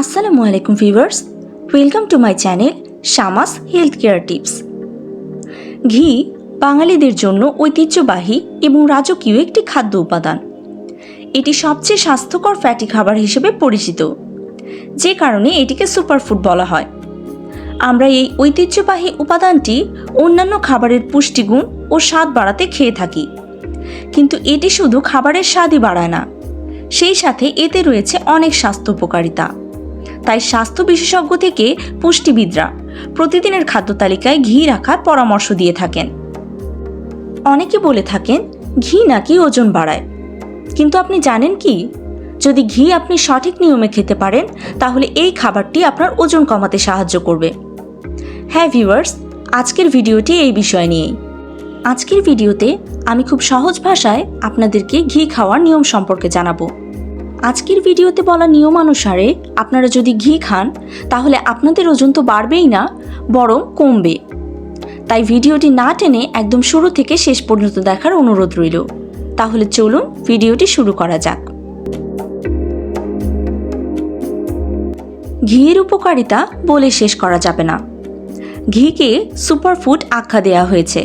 আসসালামু আলাইকুম viewers, welcome to my channel Shamas health care tips. ঘি বাঙালিদের জন্য ঐতিহ্যবাহী এবং রাজকীয় একটি খাদ্য উপাদান। এটি সবচেয়ে স্বাস্থ্যকর ফ্যাটি খাবার হিসেবে পরিচিত, যে কারণে এটিকে সুপারফুড বলা হয়। আমরা এই ঐতিহ্যবাহী উপাদানটি অন্যান্য খাবারের পুষ্টিগুণ ও স্বাদ বাড়াতে খেয়ে থাকি। কিন্তু এটি শুধু খাবারের স্বাদই বাড়ায় না, সেই সাথে এতে রয়েছে অনেক স্বাস্থ্য উপকারিতা। তাই স্বাস্থ্য বিশেষজ্ঞ থেকে পুষ্টিবিদরা প্রতিদিনের খাদ্য তালিকায় ঘি রাখার পরামর্শ দিয়ে থাকেন। অনেকে বলে থাকেন, ঘি নাকি ওজন বাড়ায়। কিন্তু আপনি জানেন কি? যদি ঘি আপনি সঠিক নিয়মে খেতে পারেন, তাহলে এই খাবারটি আপনার ওজন কমাতে সাহায্য করবে। হ্যাঁ ভিউয়ার্স, আজকের ভিডিওটি এই বিষয় নিয়েই। আজকের ভিডিওতে আমি খুব সহজ ভাষায় আপনাদেরকে ঘি খাওয়ার নিয়ম সম্পর্কে জানাব। আজকের ভিডিওতে বলা নিয়মানুসারে আপনারা যদি ঘি খান, তাহলে আপনাদের ওজন তো বাড়বেই না, বরং কমবে। তাই ভিডিওটি না টেনে একদম শুরু থেকে শেষ পর্যন্ত দেখার অনুরোধ রইল। তাহলে চলুন ভিডিওটি শুরু করা যাক। ঘিয়ের উপকারিতা বলে শেষ করা যাবে না। ঘিকে সুপারফুড আখ্যা দেওয়া হয়েছে।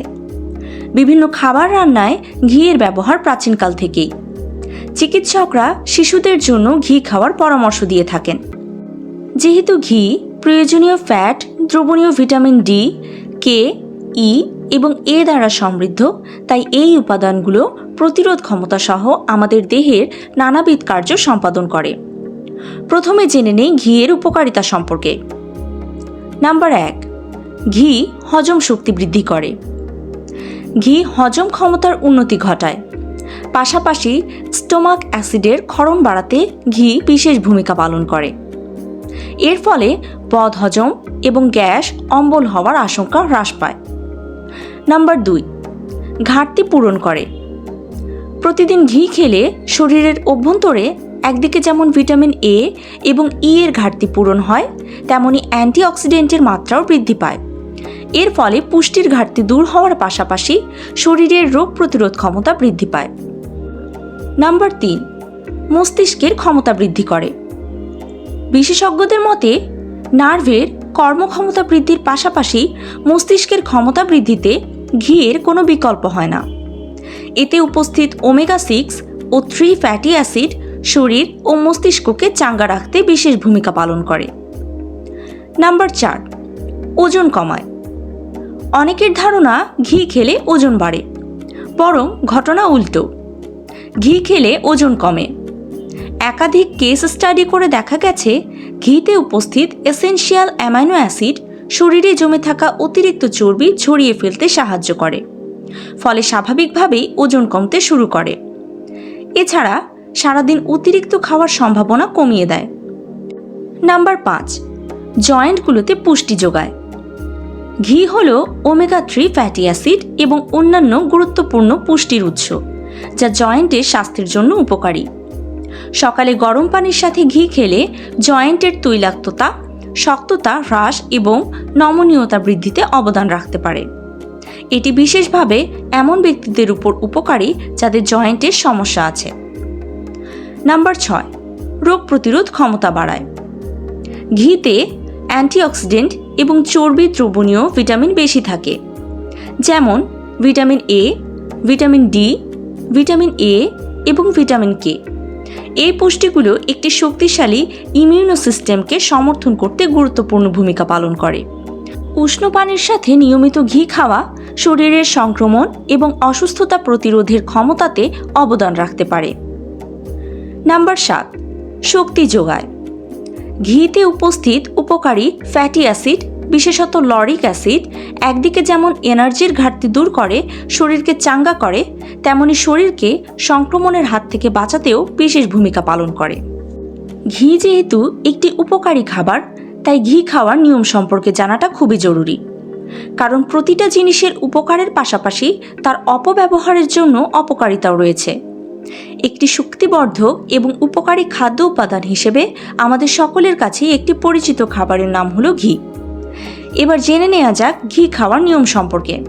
বিভিন্ন খাবার রান্নায় ঘিয়ের ব্যবহার প্রাচীনকাল থেকেই। চিকিৎসকরা শিশুদের জন্য ঘি খাওয়ার পরামর্শ দিয়ে থাকেন। যেহেতু ঘি প্রয়োজনীয় ফ্যাট দ্রবণীয় ভিটামিন ডি কে ই এবং এ দ্বারা সমৃদ্ধ, তাই এই উপাদানগুলো প্রতিরোধ ক্ষমতা সহ আমাদের দেহের নানাবিধ কার্য সম্পাদন করে। প্রথমে জেনে নেই ঘিয়ের উপকারিতা সম্পর্কে। নাম্বার এক, ঘি হজম শক্তি বৃদ্ধি করে। ঘি হজম ক্ষমতার উন্নতি ঘটায়। পাশাপাশি স্টোমাক অ্যাসিডের ক্ষরণ বাড়াতে ঘি বিশেষ ভূমিকা পালন করে। এর ফলে বদ হজম এবং গ্যাস অম্বল হওয়ার আশঙ্কা হ্রাস পায়। নাম্বার দুই, ঘাটতি পূরণ করে। প্রতিদিন ঘি খেলে শরীরের অভ্যন্তরে একদিকে যেমন ভিটামিন এ এবং ই এর ঘাটতি পূরণ হয়, তেমনি অ্যান্টিঅক্সিডেন্টের মাত্রাও বৃদ্ধি পায়। এর ফলে পুষ্টির ঘাটতি দূর হওয়ার পাশাপাশি শরীরের রোগ প্রতিরোধ ক্ষমতা বৃদ্ধি পায়। নাম্বার তিন, মস্তিষ্কের ক্ষমতা বৃদ্ধি করে। বিশেষজ্ঞদের মতে, নার্ভের কর্মক্ষমতা বৃদ্ধির পাশাপাশি মস্তিষ্কের ক্ষমতা বৃদ্ধিতে ঘিয়ের কোনো বিকল্প হয় না। এতে উপস্থিত ওমেগা সিক্স ও থ্রি ফ্যাটি অ্যাসিড শরীর ও মস্তিষ্ককে চাঙ্গা রাখতে বিশেষ ভূমিকা পালন করে। নাম্বার চার, ওজন কমায়। অনেকের ধারণা ঘি খেলে ওজন বাড়ে, বরং ঘটনা উল্টো। ঘি খেলে ওজন কমে। একাধিক কেস স্টাডি করে দেখা গেছে, ঘিতে উপস্থিত এসেনশিয়াল অ্যামাইনো অ্যাসিড শরীরে জমে থাকা অতিরিক্ত চর্বি ছড়িয়ে ফেলতে সাহায্য করে, ফলে স্বাভাবিকভাবেই ওজন কমতে শুরু করে। এছাড়া সারাদিন অতিরিক্ত খাওয়ার সম্ভাবনা কমিয়ে দেয়। নাম্বার পাঁচ, জয়েন্টগুলোতে পুষ্টি যোগায়। ঘি হল ওমেগা থ্রি ফ্যাটি অ্যাসিড এবং অন্যান্য গুরুত্বপূর্ণ পুষ্টির উৎস, যা জয়েন্টের স্বাস্থ্যের জন্য উপকারী। সকালে গরম পানির সাথে ঘি খেলে জয়েন্টের তৈলাক্ততা, শক্ততা হ্রাস এবং নমনীয়তা বৃদ্ধিতে অবদান রাখতে পারে। এটি বিশেষভাবে এমন ব্যক্তিদের উপর উপকারী যাদের জয়েন্টের সমস্যা আছে। নাম্বার ছয়, রোগ প্রতিরোধ ক্ষমতা বাড়ায়। ঘিতে অ্যান্টিঅক্সিডেন্ট এবং চর্বি দ্রবণীয় ভিটামিন বেশি থাকে। যেমন, vitamin A vitamin D vitamin A এবং ভিটামিন কে এই পুষ্টিগুলো একটি শক্তিশালী ইমিউনো সিস্টেমকে সমর্থন করতে গুরুত্বপূর্ণ ভূমিকা পালন করে। উষ্ণ পানির সাথে নিয়মিত ঘি খাওয়া, শরীরের সংক্রমণ এবং অসুস্থতা প্রতিরোধের ক্ষমতাতে অবদান রাখতে পারে। নাম্বার সাত, শক্তি যোগায়। ঘিতে উপস্থিত উপকারী ফ্যাটি অ্যাসিড বিশেষত লরিক অ্যাসিড, একদিকে যেমন এনার্জির ঘাটতি দূর করে, শরীরকে চাঙ্গা করে, তেমনি শরীরকে সংক্রমণের হাত থেকে বাঁচাতেও বিশেষ ভূমিকা পালন করে। ঘি যেহেতু একটি উপকারী খাবার, তাই ঘি খাওয়ার নিয়ম সম্পর্কে জানাটা খুবই জরুরি। কারণ প্রতিটা জিনিসের উপকারের পাশাপাশি তার অপব্যবহারের জন্য অপকারিতাও রয়েছে। একটি শক্তিবর্ধক এবং উপকারী খাদ্য উপাদান হিসেবে আমাদের সকলের কাছেই একটি পরিচিত খাবারের নাম হলো ঘি। এবার জেনে নেওয়া যাক ঘি খাওয়ার নিয়ম সম্পর্কে।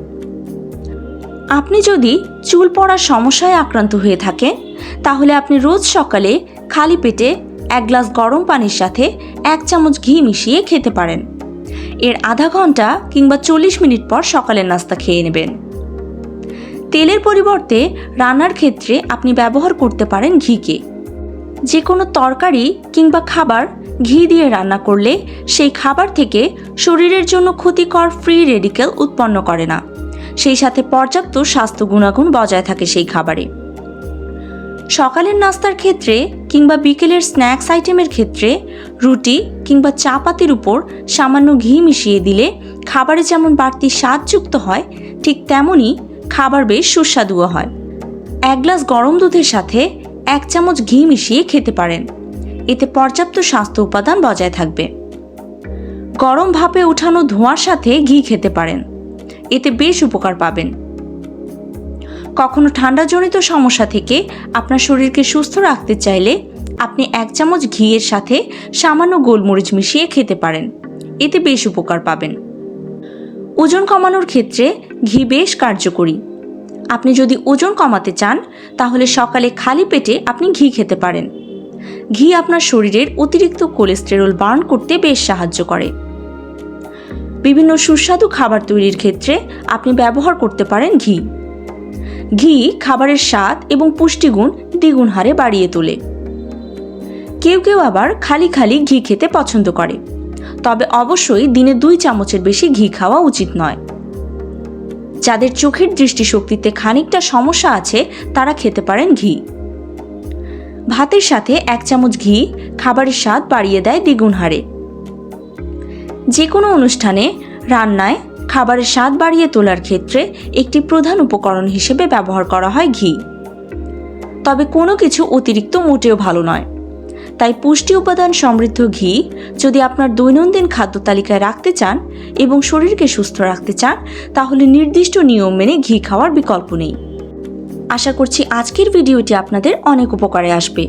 আপনি যদি চুল পড়ার সমস্যায় আক্রান্ত হয়ে থাকেন, তাহলে আপনি রোজ সকালে খালি পেটে এক গ্লাস গরম পানির সাথে এক চামচ ঘি মিশিয়ে খেতে পারেন। এর আধা ঘণ্টা কিংবা চল্লিশ মিনিট পর সকালের নাস্তা খেয়ে নেবেন। তেলের পরিবর্তে রান্নার ক্ষেত্রে আপনি ব্যবহার করতে পারেন ঘিকে। যে কোনো তরকারি কিংবা খাবার ঘি দিয়ে রান্না করলে সেই খাবার থেকে শরীরের জন্য ক্ষতিকর ফ্রি রেডিকেল উৎপন্ন করে না। সেই সাথে পর্যাপ্ত স্বাস্থ্য গুণাগুণ বজায় থাকে সেই খাবারে। সকালের নাস্তার ক্ষেত্রে কিংবা বিকেলের স্ন্যাক্স আইটেমের ক্ষেত্রে রুটি কিংবা চাপাতির উপর সামান্য ঘি মিশিয়ে দিলে খাবারে যেমন বাড়তি স্বাদযুক্ত হয়, ঠিক তেমনই খাবার বেশ সুস্বাদুও হয়। এক গ্লাস গরম দুধের সাথে এক চামচ ঘি মিশিয়ে খেতে পারেন। এতে পর্যাপ্ত স্বাস্থ্য উপাদান বজায় থাকবে। গরম ভাপে উঠানো ধোঁয়ার সাথে ঘি খেতে পারেন। এতে বেশ উপকার পাবেন। কখনো ঠান্ডাজনিত সমস্যা থেকে আপনার শরীরকে সুস্থ রাখতে চাইলে আপনি এক চামচ ঘিয়ের সাথে সামান্য গোলমরিচ মিশিয়ে খেতে পারেন। এতে বেশ উপকার পাবেন। ওজন কমানোর ক্ষেত্রে ঘি বেশ কার্যকরী। আপনি যদি ওজন কমাতে চান, তাহলে সকালে খালি পেটে আপনি ঘি খেতে পারেন। ঘি আপনার শরীরের অতিরিক্ত কোলেস্টেরল বার্ন করতে বেশ সাহায্য করে। বিভিন্ন সুস্বাদু খাবার তৈরির ক্ষেত্রে আপনি ব্যবহার করতে পারেন ঘি। ঘি খাবারের স্বাদ এবং পুষ্টিগুণ দ্বিগুণ হারে বাড়িয়ে তোলে। কেউ কেউ আবার খালি খালি ঘি খেতে পছন্দ করে। তবে অবশ্যই দিনে দুই চামচের বেশি ঘি খাওয়া উচিত নয়। যাদের চোখের দৃষ্টিশক্তিতে খানিকটা সমস্যা আছে, তারা খেতে পারেন ঘি। ভাতের সাথে এক চামচ ঘি, খাবারের স্বাদ বাড়িয়ে দেয় দ্বিগুণ হারে। যে কোনো অনুষ্ঠানে রান্নায় খাবারের স্বাদ বাড়িয়ে তোলার ক্ষেত্রে একটি প্রধান উপকরণ হিসেবে ব্যবহার করা হয় ঘি। তবে কোনো কিছু অতিরিক্ত মোটেও ভালো নয়। তাই পুষ্টি উপাদান সমৃদ্ধ ঘি যদি আপনার দৈনন্দিন খাদ্য তালিকায় রাখতে চান এবং শরীরকে সুস্থ রাখতে চান, তাহলে নির্দিষ্ট নিয়ম মেনে ঘি খাওয়ার বিকল্প নেই। আশা করছি আজকের ভিডিওটি আপনাদের অনেক উপকারে আসবে।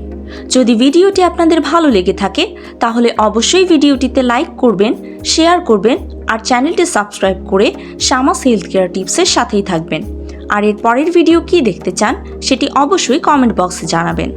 যদি ভিডিওটি আপনাদের ভালো লেগে থাকে, তাহলে অবশ্যই ভিডিওটিতে লাইক করবেন, শেয়ার করবেন, আর চ্যানেলটি সাবস্ক্রাইব করে শামাস হেলথ কেয়ার টিপসের সাথেই থাকবেন। আর এর পরের ভিডিও কি দেখতে চান, সেটি অবশ্যই কমেন্ট বক্সে জানাবেন।